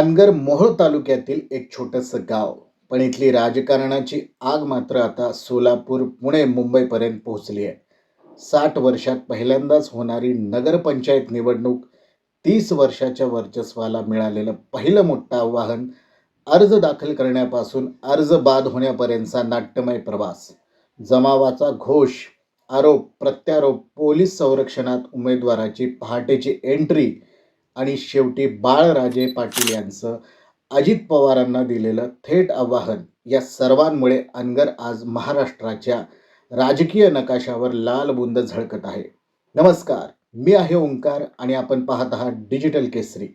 अनगर मोहोळ तालुक्यातील एक छोटंसं गाव. पण इथली राजकारणाची आग मात्र आता सोलापूर पुणे मुंबईपर्यंत पोहोचली आहे. साठ वर्षात पहिल्यांदाच होणारी नगरपंचायत निवडणूक तीस वर्षाच्या वर्चस्वाला मिळालेलं पहिलं मोठं आव्हान अर्ज दाखल करण्यापासून अर्ज बाद होण्यापर्यंतचा नाट्यमय प्रवास. जमावाचा घोष आरोप प्रत्यारोप पोलीस संरक्षणात उमेदवाराची पहाटेची एंट्री आणि शेवटी बाळराजे पाटील यांचं अजित पवारांना दिलेलं थेट आवाहन या सर्वांमुळे अनगर आज महाराष्ट्राच्या राजकीय नकाशावर लाल बुंद झळकत आहे. नमस्कार मी आहे ओंकार आणि आपण पाहत आहात डिजिटल केसरी.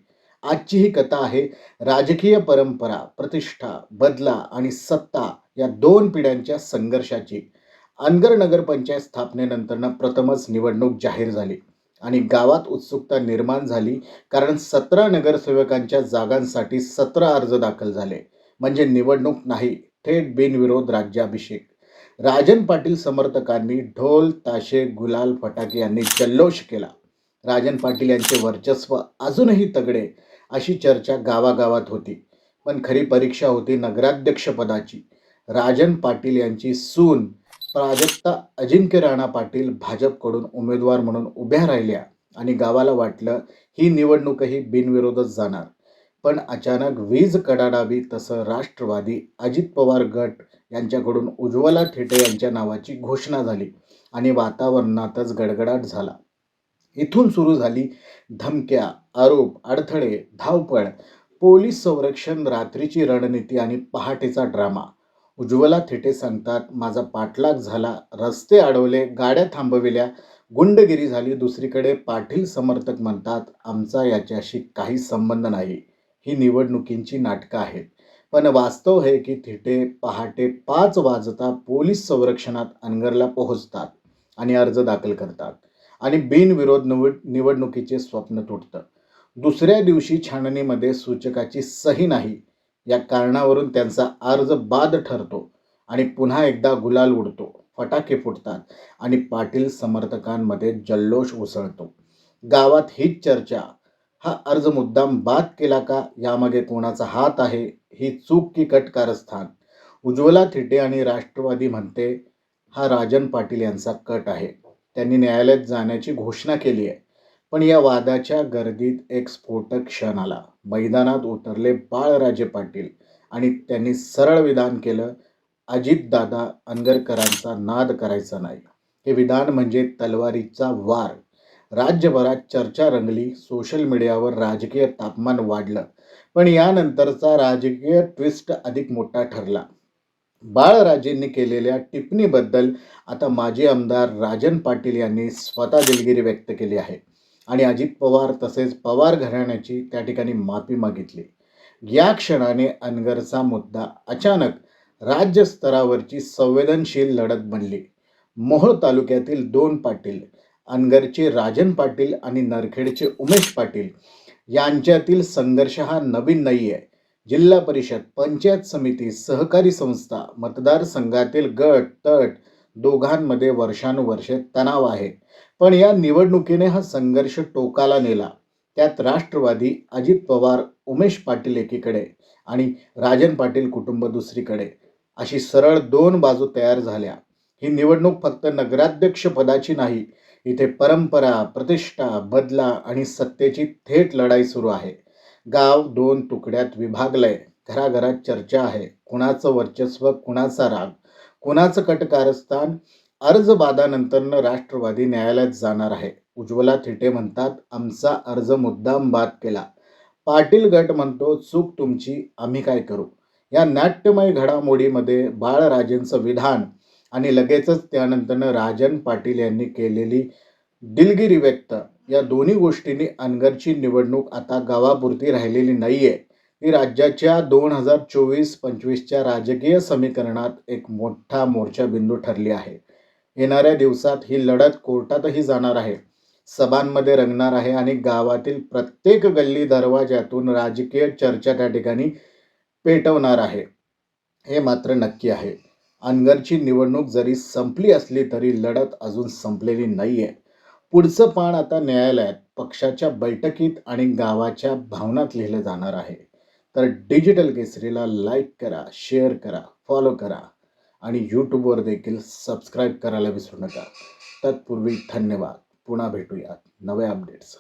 आजची ही कथा आहे राजकीय परंपरा प्रतिष्ठा बदला आणि सत्ता या दोन पिढ्यांच्या संघर्षाची. अनगर नगरपंचायत स्थापनेनंतरनं प्रथमच निवडणूक जाहीर झाली. आणि गावात उत्सुकता निर्माण झाली कारण सतरा नगरसेवकांच्या जागांसाठी सतरा अर्ज दाखल झाले. म्हणजे निवडणूक नाही थेट बिनविरोध राज्याभिषेक. राजन पाटील समर्थकांनी ढोल ताशे गुलाल फटाके यांनी जल्लोष केला. राजन पाटील यांचे वर्चस्व अजूनही तगडे अशी चर्चा गावागावात होती. पण खरी परीक्षा होती नगराध्यक्षपदाची. राजन पाटील यांची सून प्राजक्ता अजिंक्य राणा पाटील भाजपकडून उमेदवार म्हणून उभ्या राहिल्या आणि गावाला वाटलं ही निवडणूकही बिनविरोधच जाणार. पण अचानक वीज कडाडावी तसं राष्ट्रवादी अजित पवार गट यांच्याकडून उज्ज्वला ठेटे यांच्या नावाची घोषणा झाली आणि वातावरणातच गडगडाट झाला. इथून सुरू झाली धमक्या आरोप अडथळे धावपळ पोलीस संरक्षण रात्रीची रणनीती आणि पहाटेचा ड्रामा. उज्ज्वला थेटे सांगतात माझा पाठलाग झाला रस्ते अडवले गाड्या थांबविल्या गुंडगिरी झाली दुसरीकडे पाटील समर्थक म्हणतात आमचा याच्याशी काही संबंध नाही ही निवडणुकींची नाटकं आहेत. पण वास्तव हे की थिटे पहाटे पाच वाजता पोलीस संरक्षणात अनगरला पोहोचतात आणि अर्ज दाखल करतात आणि बिनविरोध निवड निवडणुकीचे स्वप्न तुटतं. दुसऱ्या दिवशी छाननीमध्ये सूचकाची सही नाही या कारणावरून त्यांचा अर्ज बाद ठरतो आणि पुन्हा एकदा गुलाल उडतो फटाके फुटतात आणि पाटील समर्थकांमध्ये जल्लोष उसळतो. गावात हीच चर्चा हा अर्ज मुद्दाम बाद केला का यामागे कोणाचा हात आहे ही चूक की कट कारस्थान उज्ज्वला थिटे आणि राष्ट्रवादी म्हणते हा राजन पाटील यांचा कट आहे. त्यांनी न्यायालयात जाण्याची घोषणा केली आहे. पण या वादाच्या गर्दीत एक स्फोटक क्षण आला. मैदानात उतरले बाळराजे पाटील आणि त्यांनी सरळ विधान केलं अजितदादा अनगरकरांचा नाद करायचा नाही. हे विधान म्हणजे तलवारीचा वार. राज्यभरात चर्चा रंगली सोशल मीडियावर राजकीय तापमान वाढलं पण यानंतरचा राजकीय ट्विस्ट अधिक मोठा ठरला. बाळराजेंनी केलेल्या टिप्पणीबद्दल आता माजी आमदार राजन पाटील यांनी स्वतः दिलगिरी व्यक्त केली आहे. आणि अजित पवार तसेच पवार घराण्याची त्या ठिकाणी माफी मागितली. या क्षणाने अनगरचा मुद्दा अचानक राज्यस्तरावरची संवेदनशील लढत बनली. मोहोळ तालुक्यातील दोन पाटील अनगरचे राजन पाटील आणि नरखेडचे उमेश पाटील यांच्यातील संघर्ष हा नवीन नाही आहे जिल्हा परिषद पंचायत समिती सहकारी संस्था मतदारसंघातील गट तट दोघांमध्ये वर्षानुवर्षे तणाव आहे. पण या निवडणुकीने हा संघर्ष टोकाला नेला. त्यात राष्ट्रवादी अजित पवार उमेश पाटील एकीकडे आणि राजन पाटील कुटुंब दुसरीकडे अशी सरळ दोन बाजू तयार झाल्या. ही निवडणूक फक्त नगराध्यक्ष पदाची नाही इथे परंपरा प्रतिष्ठा बदला आणि सत्तेची थेट लढाई सुरू आहे. गाव दोन तुकड्यात विभागलंय घराघरात चर्चा आहे. कुणाचं वर्चस्व कुणाचा राग कुणाचं कटकारस्थान अर्ज बादानंतरनं राष्ट्रवादी न्यायालयात जाणार आहे. उज्ज्वला थिटे म्हणतात आमचा अर्ज मुद्दाम बाद केला. पाटील गट म्हणतो चूक तुमची आम्ही काय करू? या नाट्यमय घडामोडीमध्ये बाळराजेंचं विधान आणि लगेचच त्यानंतरनं राजन पाटील यांनी केलेली दिलगिरी व्यक्त. या दोन्ही गोष्टींनी अनगरची निवडणूक आता गावापुरती राहिलेली नाही आहे ही राज्याच्या दोन हजार चोवीस पंचवीसच्या राजकीय समीकरणात एक मोठा मोर्चाबिंदू ठरली आहे. येणाऱ्या दिवसात ही लढत कोर्टातही जाणार आहे. सभांमध्ये रंगणार आहे आणि गावातील प्रत्येक गल्ली दरवाज्यातून राजकीय चर्चा त्या ठिकाणी पेटवणार आहे. हे मात्र नक्की आहे. अनगरची निवडणूक जरी संपली असली तरी लढत अजून संपलेली नाही आहे पुढचं पान आता न्यायालयात पक्षाच्या बैठकीत आणि गावाच्या भावनात लिहिलं जाणार आहे. तर डिजिटल केसरीला लाईक करा शेअर करा फॉलो करा. आणि यूट्यूबवर देखील सबस्क्राईब करायला विसरू नका. तत्पूर्वी धन्यवाद. पुन्हा भेटूयात नव्या अपडेट्स